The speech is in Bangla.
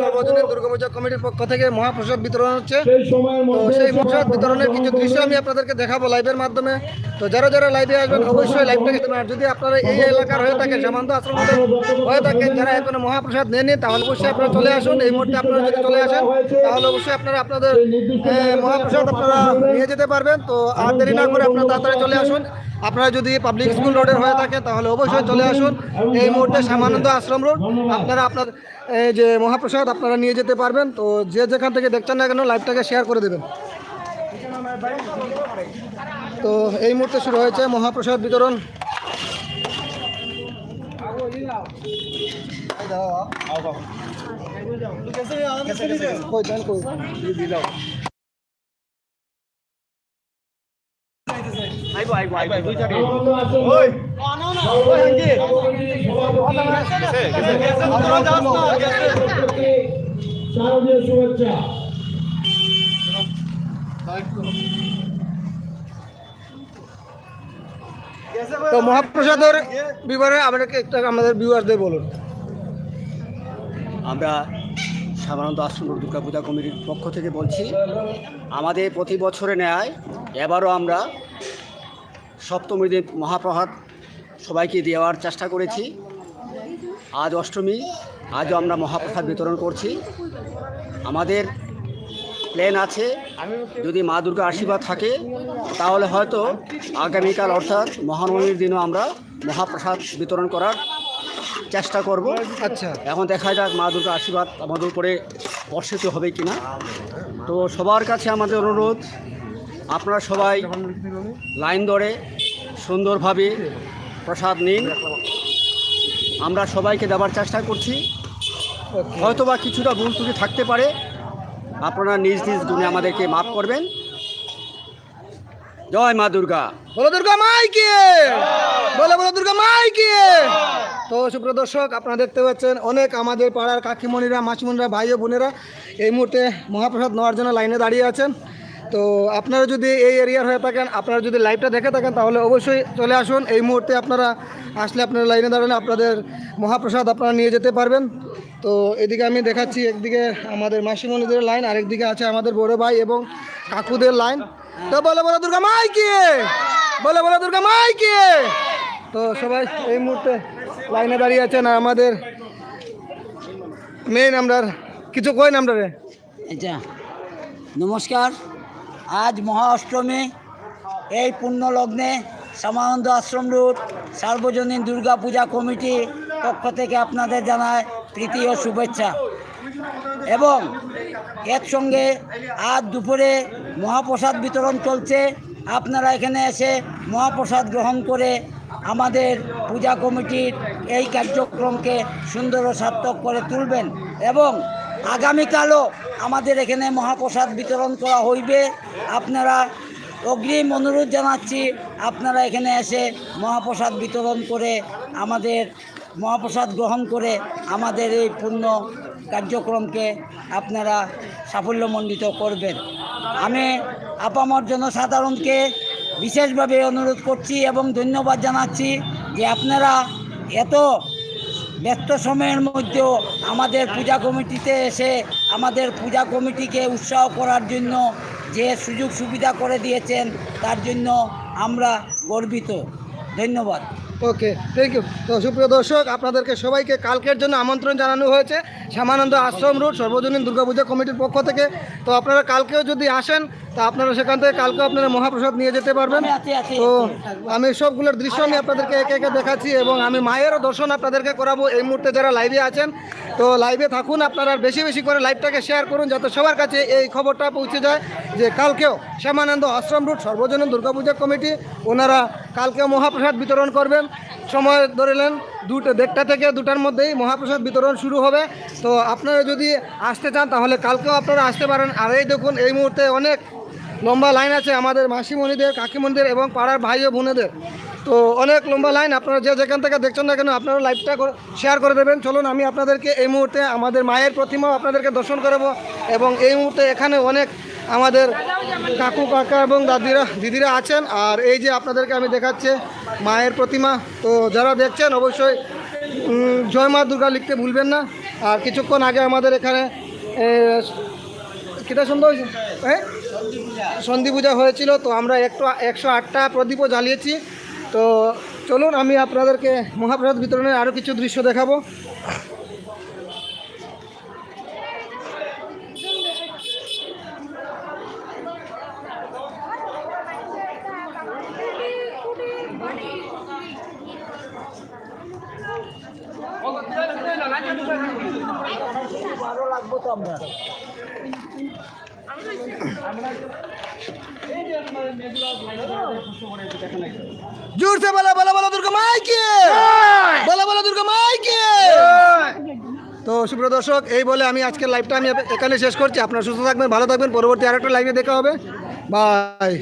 সর্বজনীন দুর্গাপূজা কমিটির পক্ষ থেকে মহাপ্রসাদ বিতরণ হচ্ছে। তো সেই প্রসাদ বিতরণের কিছু দৃশ্য আমি আপনাদেরকে দেখাবো লাইভের মাধ্যমে। তো যারা যারা লাইভে আসবেন অবশ্যই লাইভটাকে। আর যদি আপনারা এই এলাকার হয়ে থাকেন সামান্ত আশ্রম হয়ে থাকেন যারা এখনও মহাপ্রসাদ নেননি তাহলে অবশ্যই আপনারা চলে আসুন। এই মুহূর্তে আপনারা যদি চলে আসেন তাহলে অবশ্যই আপনারা আপনাদের মহাপ্রসাদ আপনারা নিয়ে যেতে পারবেন। তো আর দেরি না করে আপনারা তাড়াতাড়ি চলে আসুন। আপনারা যদি পাবলিক স্কুল রোডের হয়ে থাকে তাহলে অবশ্যই চলে আসুন। এই মুহূর্তে শ্যামানন্দ আশ্রম রোড আপনারা আপনার এই যে মহাপ্রসাদ আপনারা নিয়ে যেতে পারবেন। তো যে যেখান থেকে দেখছেন না কেন লাইভটাকে শেয়ার করে দেবেন। তো এই মুহূর্তে শুরু হয়েছে মহাপ্রসাদ বিতরণ। শারদীয় শুভেচ্ছা। তো মহাপ্রসাদের বিবরণে আমাদেরকে একটু আমাদের ভিউয়ারদের বলুন। আমরা সাধারণত আশ্রম দুর্গা পূজা কমিটির পক্ষ থেকে বলছি আমাদের প্রতি বছরে নেয় এবারও আমরা সপ্তমী দিন মহাপ্রভাত সবাইকে দেওয়ার চেষ্টা করেছি। আজ অষ্টমী আজও আমরা মহাপ্রসাদ বিতরণ করছি। আমাদের প্ল্যান আছে যদি মা দুর্গা আশীর্বাদ থাকে তাহলে হয়তো আগামীকাল অর্থাৎ মহানবমীর দিনও আমরা মহাপ্রসাদ বিতরণ করার চেষ্টা করব। আচ্ছা। এখন দেখা যাক মা দুর্গা আশীর্বাদ আমাদের উপরে বর্ষিত হবে কিনা। তো সবার কাছে আমাদের অনুরোধ আপনারা সবাই লাইন ধরে সুন্দরভাবে প্রসাদ নিন। আমরা সবাইকে দেওয়ার চেষ্টা করছি। হয়তোবা কিছুটা ভুল ত্রুটি থাকতে পারে। আপনারা নিজ নিজ গুণে আমাদেরকে মাফ করবেন। জয় মা দুর্গা। বলো দুর্গা মাই কি বলো বলো দুর্গা মাই কি তো সুপ্রিয় দর্শক, আপনারা দেখতে পাচ্ছেন অনেক আমাদের পাড়ার কাকিমণিরা, মাসিমণিরা, ভাই ও বোনেরা এই মুহূর্তে মহাপ্রসাদ নেওয়ার জন্য লাইনে দাঁড়িয়ে আছেন। তো আপনারা যদি এই এরিয়ার হয়ে থাকেন, আপনারা যদি লাইভটা দেখে থাকেন, তাহলে অবশ্যই চলে আসুন। এই মুহূর্তে আপনারা আসলে আপনারা লাইনে দাঁড়ালে আপনাদের মহাপ্রসাদ আপনারা নিয়ে যেতে পারবেন। তো এদিকে আমি দেখাচ্ছি, একদিকে আমাদের মাসিমণিদের লাইন আরেকদিকে আছে আমাদের বড় ভাই এবং কাকুদের লাইন তো বলো বলো দুর্গা মাই কে? বলো বলো দুর্গা মাই কে? তো সবাই এই মুহূর্তে লাইনে দাঁড়িয়ে আছেন আর আমাদের মেইন আমরা কিছু কই না আমরা রে আচ্ছা নমস্কার। আজ মহা অষ্টমী এই পুণ্য লগ্নে সমানন্দ আশ্রম রোড সার্বজনীন দুর্গা পূজা কমিটি পক্ষ থেকে আপনাদের জানায় তৃতীয় শুভেচ্ছা। এবং এর সঙ্গে আজ দুপুরে মহাপ্রসাদ বিতরণ চলছে। আপনারা এখানে এসে মহাপ্রসাদ গ্রহণ করে আমাদের পূজা কমিটির এই কার্যক্রমকে সুন্দর ও সার্থক করে তুলবেন। এবং আগামীকালও আমাদের এখানে মহাপ্রসাদ বিতরণ করা হইবে। আপনারা অগ্রিম অনুরোধ জানাচ্ছি, আপনারা এখানে এসে মহাপ্রসাদ বিতরণ করে আমাদের মহাপ্রসাদ গ্রহণ করে আমাদের এই পূর্ণ কার্যক্রমকে আপনারা সাফল্যমণ্ডিত করবেন। আমি আপামর জনসাধারণকে বিশেষভাবে অনুরোধ করছি এবং ধন্যবাদ জানাচ্ছি যে আপনারা এত ব্যস্ত সময়ের মধ্যেও আমাদের পূজা কমিটিতে এসে আমাদের পূজা কমিটিকে উৎসাহ করার জন্য যে সুযোগ সুবিধা করে দিয়েছেন, তার জন্য আমরা গর্বিত। ধন্যবাদ। ওকে থ্যাংক ইউ তো সুপ্রিয় দর্শক আপনাদেরকে সবাইকে কালকের জন্য আমন্ত্রণ জানানো হয়েছে শ্যামানন্দ আশ্রম রোড সর্বজনীন দুর্গাপূজা কমিটির পক্ষ থেকে। তো আপনারা কালকেও যদি আসেন তা আপনারা সেখান থেকে কালকেও আপনারা মহাপ্রসাদ নিয়ে যেতে পারবেন। তো আমি সবগুলোর দৃশ্য আমি আপনাদেরকে একে একে দেখাচ্ছি এবং আমি মায়েরও দর্শন আপনাদেরকে করাবো এই মুহূর্তে যারা লাইভে আছেন। তো লাইভে থাকুন আপনারা বেশি বেশি করে লাইভটাকে শেয়ার করুন যাতে সবার কাছে এই খবরটা পৌঁছে যায়। যে কালকেও শ্যামানন্দ আশ্রম রুট সর্বজনীন দুর্গাপূজা কমিটি, ওনারা কালকেও মহাপ্রসাদ বিতরণ করবেন। সময় ধরেলেন দুটো দেড়টা থেকে দুটার মধ্যেই মহাপ্রসাদ বিতরণ শুরু হবে। তো আপনারা যদি আসতে চান, তাহলে কালকেও আপনারা আসতে পারেন। আর এই দেখুন, এই মুহূর্তে অনেক লম্বা লাইন আছে আমাদের মাসিমণিদের, কাকিমণিদের এবং পাড়ার ভাই ও বোনেদের। তো অনেক লম্বা লাইন, আপনারা যে যেখান থেকে দেখছেন না কেন, আপনারা লাইভটা শেয়ার করে দেবেন। চলুন, আমি আপনাদেরকে এই মুহূর্তে আমাদের মায়ের প্রতিমাও আপনাদেরকে দর্শন করাবো। এবং এই মুহূর্তে এখানে অনেক আমাদের কাকু, কাকা এবং দাদিরা, দিদিরা আছেন। আর এই যে আপনাদেরকে আমি দেখাচ্ছি মায়ের প্রতিমা, তো যারা দেখছেন অবশ্যই জয় মা দুর্গা লিখতে ভুলবেন না। আর কিছুক্ষণ আগে আমাদের এখানে কিটা সুন্দর হয়েছে? হ্যাঁ? সন্ধি পূজা হয়েছিল, তো আমরা একটু, একশো আটটা প্রদীপও জ্বালিয়েছি। তো চলুন, আমি আপনাদেরকে মহাপ্রসাদ বিতরণের আরও কিছু দৃশ্য দেখাবো। জোর से বলা বলা বলা দুর্গা মাই কি বলা বলা দুর্গা মাই কি তো সুপ্রিয় দর্শক এই বলে আমি আজকের লাইভটা আমি এখানে শেষ করছি। আপনারা সুস্থ থাকবেন ভালো থাকবেন। পরবর্তী আরেকটা লাইভে দেখা হবে। বাই